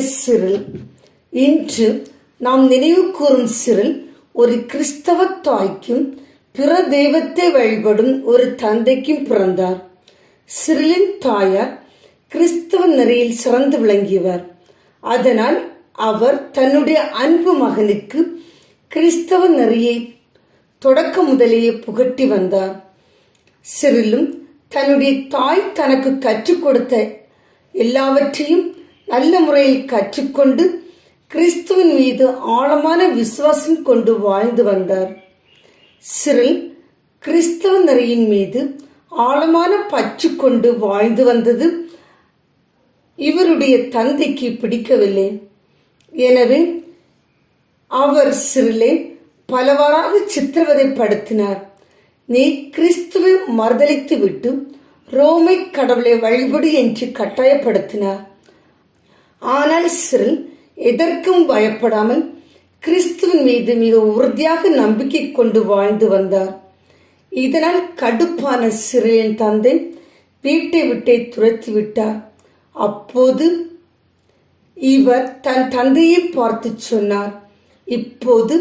Cyril. இன்று நாம் நினைவு கூறும் சிறில் ஒரு கிறிஸ்தவ தாய்க்கும் பிற தெய்வத்தை வழிபடும் ஒரு தந்தைக்கும் பிறந்தார். சிறிலின் தாயார் கிறிஸ்தவ நெறியில் சிறந்து விளங்கியவர். அதனால் அவர் தன்னுடைய அன்பு மகனுக்கு கிறிஸ்தவ நெறியை தொடக்க முதலேயே புகட்டி வந்தார். சிறிலும் தன்னுடைய தாய் தனக்கு கற்றுக் கொடுத்த எல்லாவற்றையும் நல்ல முறையில் கற்றுக்கொண்டு கிறிஸ்துவின் மீது ஆழமான விசுவாசம் கொண்டு வாழ்ந்து வந்தார். சிறில் கிறிஸ்தவ நெறியின் மீது ஆழமான பற்று கொண்டு வாழ்ந்து வந்தது இவருடைய தந்தைக்கு பிடிக்கவில்லை. எனவே அவர் சிறிலே பலவாறாக சித்திரவதைப்படுத்தினார் நீ கிறிஸ்துவை மறுதளித்து விட்டு ரோமை கடவுளை வழிபடு என்று கட்டாயப்படுத்தினார். ஆனால் சிறில் எதற்கும் பயப்படாமல் கிறிஸ்துவின் மீது மிக உறுதியாக நம்பிக்கை கொண்டு வாழ்ந்து வந்தார். இதனால் கடுப்பான சிறையின் தந்தை வீட்டை விட்டே துரத்தி விட்டார். அப்போது இவர் தன் தந்தையை பார்த்து சொன்னார் இப்போது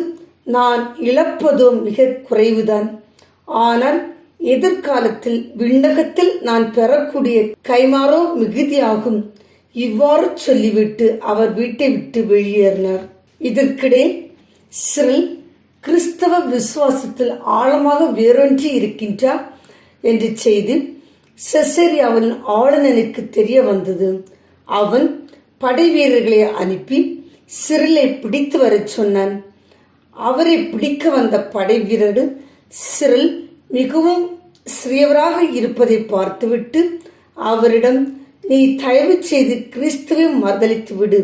நான் இழப்பதோ மிக குறைவுதான். ஆனால் எதிர்காலத்தில் விண்ணகத்தில் நான் பெறக்கூடிய கைமாறோ மிகுதியாகும். இவ்வாறு சொல்லிவிட்டு அவர் வீட்டை விட்டு வெளியேறினார். இதற்கிடையே சிறில் கிறிஸ்தவ விசுவாசத்தில் ஆழமாக வேரொன்றி இருக்கின்றார் என்று செய்தி செசரியாவின் ஆளுநனுக்கு தெரிய வந்தது. அவன் படை வீரர்களை அனுப்பி சிறிலை பிடித்து வரச் சொன்னான். அவரை பிடிக்க வந்த படை வீரர்கள் சிறில் மிகவும் சிறியவராக இருப்பதை பார்த்துவிட்டு அவரிடம் நீ தயவு செய்து கிறிஸ்துவை மறுதளித்து விடு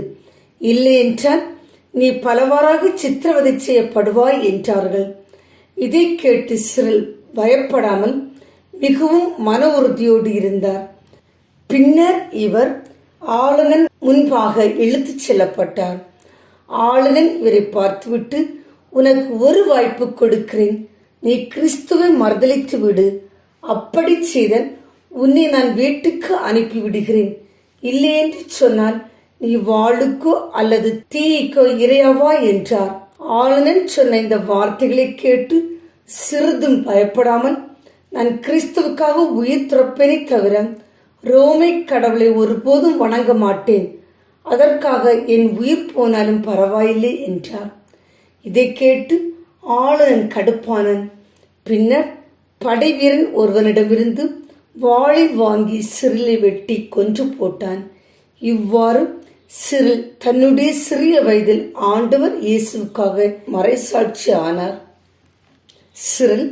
இல்லை என்றால் நீ பலவாறாக சித்திரவதை செய்யப்படுவாய் என்றார்கள். இதை கேட்டு சிறில் பயப்படாமல் மிகவும் மன உறுதியோடு இருந்தார். பின்னர் இவர் ஆளுநன் முன்பாக இழுத்துச் செல்லப்பட்டார். ஆளுநன் இவரை பார்த்துவிட்டு உனக்கு ஒரு வாய்ப்பு கொடுக்கிறேன். நீ கிறிஸ்துவை மறுதளித்து விடு அப்படி செய்தன் உன்னை நான் வீட்டுக்கு அனுப்பி விடுகிறேன் இல்லை என்று சொன்னால் நீ வாளுக்கோ அல்லது தீய்க்கோ இரையாவா என்றார். ஆளுநன் சொன்ன இந்த வார்த்தைகளை கேட்டு சிறிதும் பயப்படாமல் நான் கிறிஸ்துவுக்காக உயிர் துறப்பேனே தவிர ரோமை கடவுளை ஒருபோதும் வணங்க மாட்டேன். அதற்காக என் உயிர் போனாலும் பரவாயில்லை என்றார். இதை கேட்டு ஆளுநன் கடுப்பானன். பின்னர் படைவீரன் ஒருவனிடமிருந்து வாளை வாங்கி சிறிலை வெட்டி கொன்று போட்டான். இவ்வாறு சிறில் தன்னுடைய சிறிய வயதில் ஆண்டவர் இயேசுவுக்காக மறைசாட்சி ஆனார். சிறில்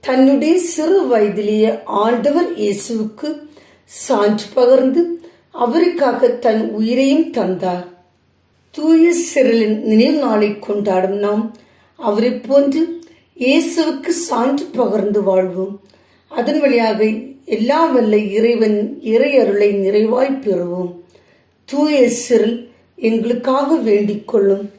தன்னுடைய சிறு வயதிலேயே ஆண்டவர் இயேசுவுக்கு சான்று பகர்ந்து அவருக்காக தன் உயிரையும் தந்தார். தூய சிறலின் நினைவு நாளை கொண்டாடும் நாம் அவரை போன்று இயேசுவுக்கு சான்று பகர்ந்து வாழ்வோம். அதன் வழியாக எல்லா வல்ல இறைவன் இறையருளை நிறைவாய் பெறுவோம். தூய சிறில் எங்களுக்காக வேண்டிக் கொள்ளும்.